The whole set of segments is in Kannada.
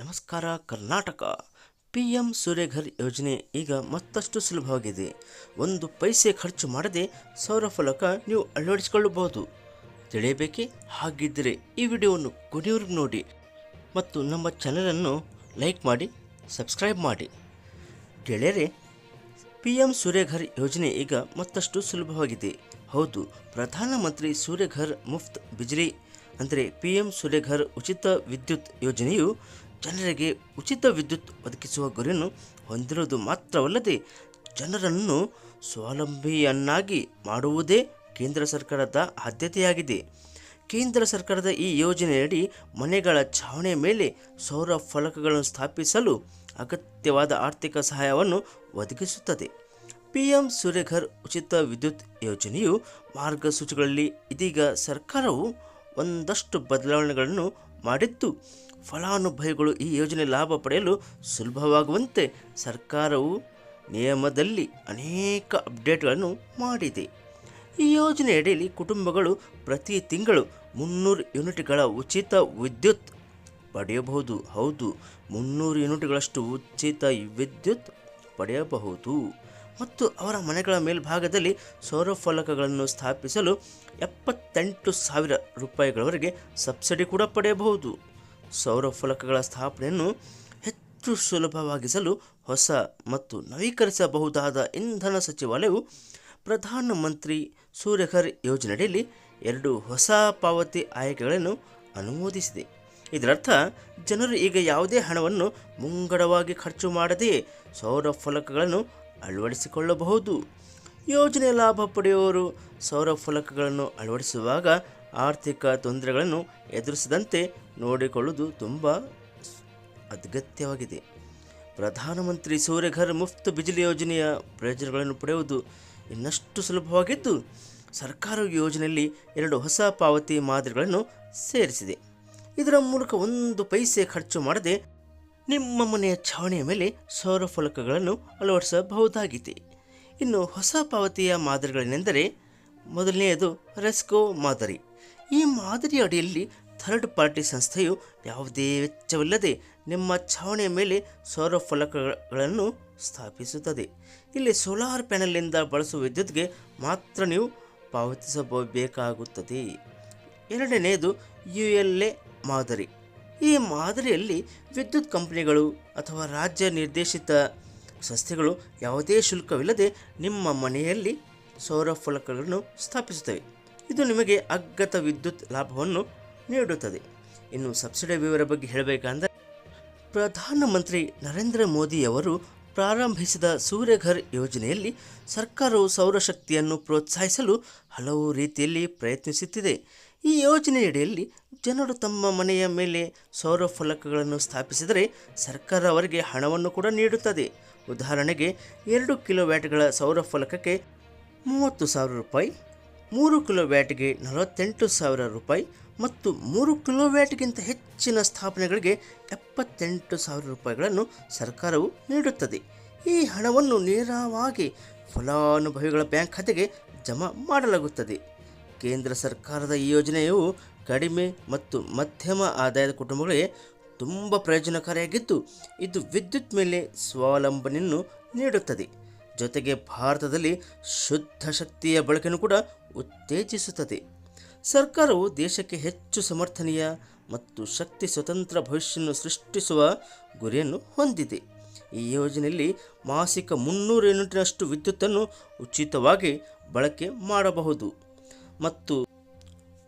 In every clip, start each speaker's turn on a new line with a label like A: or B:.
A: ನಮಸ್ಕಾರ, ಕರ್ನಾಟಕ. ಪಿ ಎಂ ಸೂರ್ಯಘರ್ ಯೋಜನೆ ಈಗ ಮತ್ತಷ್ಟು ಸುಲಭವಾಗಿದೆ. ಒಂದು ಪೈಸೆ ಖರ್ಚು ಮಾಡದೆ ಸೌರ ಫಲಕ ನೀವು ಅಳವಡಿಸಿಕೊಳ್ಳಬಹುದು. ತಿಳಿಯಬೇಕೆ? ಹಾಗಿದ್ದರೆ ಈ ವಿಡಿಯೋವನ್ನು ಕೊನೆಯವ್ರಿಗೆ ನೋಡಿ. ಮತ್ತು ನಮ್ಮ ಚಾನಲನ್ನು ಲೈಕ್ ಮಾಡಿ, ಸಬ್ಸ್ಕ್ರೈಬ್ ಮಾಡಿ. ಗೆಳೆಯರೆ ಪಿ ಎಂ ಸೂರ್ಯಘರ್ ಯೋಜನೆ ಈಗ ಮತ್ತಷ್ಟು ಸುಲಭವಾಗಿದೆ. ಹೌದು, ಪ್ರಧಾನಮಂತ್ರಿ ಸೂರ್ಯಘರ್ ಮುಫ್ತ್ ಬಿಜ್ಲಿ ಅಂದರೆ ಪಿ ಎಂ ಸೂರ್ಯಘರ್ ಉಚಿತ ವಿದ್ಯುತ್ ಯೋಜನೆಯು ಜನರಿಗೆ ಉಚಿತ ವಿದ್ಯುತ್ ಒದಗಿಸುವ ಗುರಿಯನ್ನು ಹೊಂದಿರುವುದು ಮಾತ್ರವಲ್ಲದೆ ಜನರನ್ನು ಸ್ವಾವಲಂಬಿಯನ್ನಾಗಿ ಮಾಡುವುದೇ ಕೇಂದ್ರ ಸರ್ಕಾರದ ಆದ್ಯತೆಯಾಗಿದೆ. ಕೇಂದ್ರ ಸರ್ಕಾರದ ಈ ಯೋಜನೆಯಡಿ ಮನೆಗಳ ಛಾವಣಿ ಮೇಲೆ ಸೌರ ಫಲಕಗಳನ್ನು ಸ್ಥಾಪಿಸಲು ಅಗತ್ಯವಾದ ಆರ್ಥಿಕ ಸಹಾಯವನ್ನು ಒದಗಿಸುತ್ತದೆ. ಪಿಎಂ ಸೂರ್ಯಘರ್ ಉಚಿತ ವಿದ್ಯುತ್ ಯೋಜನೆಯು ಮಾರ್ಗಸೂಚಿಗಳಲ್ಲಿ ಇದೀಗ ಸರ್ಕಾರವು ಒಂದಷ್ಟು ಬದಲಾವಣೆಗಳನ್ನು ಮಾಡಿದ್ದು. ಫಲಾನುಭವಿಗಳು ಈ ಯೋಜನೆ ಲಾಭ ಪಡೆಯಲು ಸುಲಭವಾಗುವಂತೆ ಸರ್ಕಾರವು ನಿಯಮದಲ್ಲಿ ಅನೇಕ ಅಪ್ಡೇಟ್ಗಳನ್ನು ಮಾಡಿದೆ. ಈ ಯೋಜನೆಯಡಿಯಲ್ಲಿ ಕುಟುಂಬಗಳು ಪ್ರತಿ ತಿಂಗಳು ಮುನ್ನೂರು ಯೂನಿಟ್ಗಳ ಉಚಿತ ವಿದ್ಯುತ್ ಪಡೆಯಬಹುದು. ಹೌದು, ಮುನ್ನೂರು ಯೂನಿಟ್ಗಳಷ್ಟು ಉಚಿತ ವಿದ್ಯುತ್ ಪಡೆಯಬಹುದು. ಮತ್ತು ಅವರ ಮನೆಗಳ ಮೇಲ್ಭಾಗದಲ್ಲಿ ಸೌರ ಫಲಕಗಳನ್ನು ಸ್ಥಾಪಿಸಲು ಎಪ್ಪತ್ತೆಂಟು ಸಾವಿರ ರೂಪಾಯಿಗಳವರೆಗೆ ಸಬ್ಸಿಡಿ ಕೂಡ ಪಡೆಯಬಹುದು. ಸೌರ ಫಲಕಗಳ ಸ್ಥಾಪನೆಯನ್ನು ಹೆಚ್ಚು ಸುಲಭವಾಗಿಸಲು ಹೊಸ ಮತ್ತು ನವೀಕರಿಸಬಹುದಾದ ಇಂಧನ ಸಚಿವಾಲಯವು ಪ್ರಧಾನಮಂತ್ರಿ ಸೂರ್ಯಘರ್ ಯೋಜನೆಯಡಿಯಲ್ಲಿ ಎರಡು ಹೊಸ ಪಾವತಿ ಆಯ್ಕೆಗಳನ್ನು ಅನುಮೋದಿಸಿದೆ. ಇದರರ್ಥ, ಜನರು ಈಗ ಯಾವುದೇ ಹಣವನ್ನು ಮುಂಗಡವಾಗಿ ಖರ್ಚು ಮಾಡದೆಯೇ ಸೌರ ಫಲಕಗಳನ್ನು ಅಳವಡಿಸಿಕೊಳ್ಳಬಹುದು. ಯೋಜನೆಯ ಲಾಭ ಪಡೆಯುವವರು ಸೌರ ಫಲಕಗಳನ್ನು ಅಳವಡಿಸುವಾಗ ಆರ್ಥಿಕ ತೊಂದರೆಗಳನ್ನು ಎದುರಿಸದಂತೆ ನೋಡಿಕೊಳ್ಳುವುದು ತುಂಬ ಅಗತ್ಯವಾಗಿದೆ ಪ್ರಧಾನಮಂತ್ರಿ ಸೂರ್ಯಘರ್ ಮುಫ್ತ್ ಬಿಜಿಲಿ ಯೋಜನೆಯ ಪ್ರಯೋಜನಗಳನ್ನು ಪಡೆಯುವುದು ಇನ್ನಷ್ಟು ಸುಲಭವಾಗಿದ್ದು, ಸರ್ಕಾರ ಯೋಜನೆಯಲ್ಲಿ ಎರಡು ಹೊಸ ಪಾವತಿ ಮಾದರಿಗಳನ್ನು ಸೇರಿಸಿದೆ. ಇದರ ಮೂಲಕ ಒಂದು ಪೈಸೆ ಖರ್ಚು ಮಾಡದೆ ನಿಮ್ಮ ಮನೆಯ ಛಾವಣಿಯ ಮೇಲೆ ಸೌರ ಫಲಕಗಳನ್ನು ಅಳವಡಿಸಬಹುದಾಗಿದೆ. ಇನ್ನು ಹೊಸ ಪಾವತಿಯ ಮಾದರಿಗಳೇನೆಂದರೆ, ಮೊದಲನೆಯದು ರೆಸ್ಕೋ ಮಾದರಿ. ಈ ಮಾದರಿಯ ಅಡಿಯಲ್ಲಿ ಥರ್ಡ್ ಪಾರ್ಟಿ ಸಂಸ್ಥೆಯು ಯಾವುದೇ ವೆಚ್ಚವಿಲ್ಲದೆ ನಿಮ್ಮ ಛಾವಣಿಯ ಮೇಲೆ ಸೌರ ಫಲಕಗಳನ್ನು ಸ್ಥಾಪಿಸುತ್ತದೆ. ಇಲ್ಲಿ ಸೋಲಾರ್ ಪ್ಯಾನೆಲ್ನಿಂದ ಬಳಸುವ ವಿದ್ಯುತ್ಗೆ ಮಾತ್ರ ನೀವು ಪಾವತಿಸಬೇಕಾಗುತ್ತದೆ ಎರಡನೆಯದು ಯು ಎಲ್ ಎ ಮಾದರಿ. ಈ ಮಾದರಿಯಲ್ಲಿ ವಿದ್ಯುತ್ ಕಂಪನಿಗಳು ಅಥವಾ ರಾಜ್ಯ ನಿರ್ದೇಶಿತ ಸಂಸ್ಥೆಗಳು ಯಾವುದೇ ಶುಲ್ಕವಿಲ್ಲದೆ ನಿಮ್ಮ ಮನೆಯಲ್ಲಿ ಸೌರ ಫಲಕಗಳನ್ನು ಸ್ಥಾಪಿಸುತ್ತವೆ. ಇದು ನಿಮಗೆ ಅಗ್ಗತ ವಿದ್ಯುತ್ ಲಾಭವನ್ನು ನೀಡುತ್ತದೆ. ಇನ್ನು ಸಬ್ಸಿಡಿ ವಿವರ ಬಗ್ಗೆ ಹೇಳಬೇಕಂದ್ರೆ, ಪ್ರಧಾನಮಂತ್ರಿ ನರೇಂದ್ರ ಮೋದಿಯವರು ಪ್ರಾರಂಭಿಸಿದ ಸೂರ್ಯಘರ್ ಯೋಜನೆಯಲ್ಲಿ ಸರ್ಕಾರವು ಸೌರಶಕ್ತಿಯನ್ನು ಪ್ರೋತ್ಸಾಹಿಸಲು ಹಲವು ರೀತಿಯಲ್ಲಿ ಪ್ರಯತ್ನಿಸುತ್ತಿದೆ. ಈ ಯೋಜನೆಯಡಿಯಲ್ಲಿ ಜನರು ತಮ್ಮ ಮನೆಯ ಮೇಲೆ ಸೌರ ಫಲಕಗಳನ್ನು ಸ್ಥಾಪಿಸಿದರೆ ಸರ್ಕಾರ ಅವರಿಗೆ ಹಣವನ್ನು ಕೂಡ ನೀಡುತ್ತದೆ. ಉದಾಹರಣೆಗೆ, ಎರಡು ಕಿಲೋ ವ್ಯಾಟ್ಗಳ ಸೌರ ಫಲಕಕ್ಕೆ ಮೂವತ್ತು ಸಾವಿರ ರೂಪಾಯಿ ಮೂರು ಕಿಲೋ ವ್ಯಾಟ್ಗೆ ನಲವತ್ತೆಂಟು ಸಾವಿರ ರೂಪಾಯಿ ಮತ್ತು ಮೂರು ಕಿಲೋ ವ್ಯಾಟ್ಗಿಂತ ಹೆಚ್ಚಿನ ಸ್ಥಾಪನೆಗಳಿಗೆ ಎಪ್ಪತ್ತೆಂಟು ಸಾವಿರ ರೂಪಾಯಿಗಳನ್ನು ಸರ್ಕಾರವು ನೀಡುತ್ತದೆ. ಈ ಹಣವನ್ನು ನೇರವಾಗಿ ಫಲಾನುಭವಿಗಳ ಬ್ಯಾಂಕ್ ಖಾತೆಗೆ ಜಮಾ ಮಾಡಲಾಗುತ್ತದೆ. ಕೇಂದ್ರ ಸರ್ಕಾರದ ಈ ಯೋಜನೆಯು ಕಡಿಮೆ ಮತ್ತು ಮಧ್ಯಮ ಆದಾಯದ ಕುಟುಂಬಗಳಿಗೆ ತುಂಬ ಪ್ರಯೋಜನಕಾರಿಯಾಗಿದ್ದು, ಇದು ವಿದ್ಯುತ್ ಮೇಲೆ ಸ್ವಾವಲಂಬನೆಯನ್ನು ನೀಡುತ್ತದೆ. ಜೊತೆಗೆ ಭಾರತದಲ್ಲಿ ಶುದ್ಧ ಶಕ್ತಿಯ ಬಳಕೆಯನ್ನು ಕೂಡ ಉತ್ತೇಜಿಸುತ್ತದೆ. ಸರ್ಕಾರವು ದೇಶಕ್ಕೆ ಹೆಚ್ಚು ಸಮರ್ಥನೀಯ ಮತ್ತು ಶಕ್ತಿ ಸ್ವತಂತ್ರ ಭವಿಷ್ಯವನ್ನು ಸೃಷ್ಟಿಸುವ ಗುರಿಯನ್ನು ಹೊಂದಿದೆ. ಈ ಯೋಜನೆಯಲ್ಲಿ ಮಾಸಿಕ ಮುನ್ನೂರು ಯೂನಿಟ್ನಷ್ಟು ವಿದ್ಯುತ್ತನ್ನು ಉಚಿತವಾಗಿ ಬಳಕೆ ಮಾಡಬಹುದು ಮತ್ತು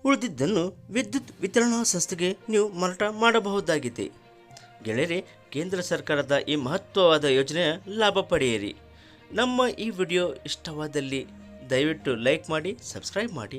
A: ಉಳಿದಿದ್ದನ್ನು ವಿದ್ಯುತ್ ವಿತರಣಾ ಸಂಸ್ಥೆಗೆ ನೀವು ಮಾರಾಟ ಮಾಡಬಹುದಾಗಿದೆ. ಗೆಳೆಯರೆ, ಕೇಂದ್ರ ಸರ್ಕಾರದ ಈ ಮಹತ್ವವಾದ ಯೋಜನೆಯ ಲಾಭ ಪಡೆಯಿರಿ. ನಮ್ಮ ಈ ವಿಡಿಯೋ ಇಷ್ಟವಾದಲ್ಲಿ ದಯವಿಟ್ಟು ಲೈಕ್ ಮಾಡಿ ಸಬ್ಸ್ಕ್ರೈಬ್ ಮಾಡಿ.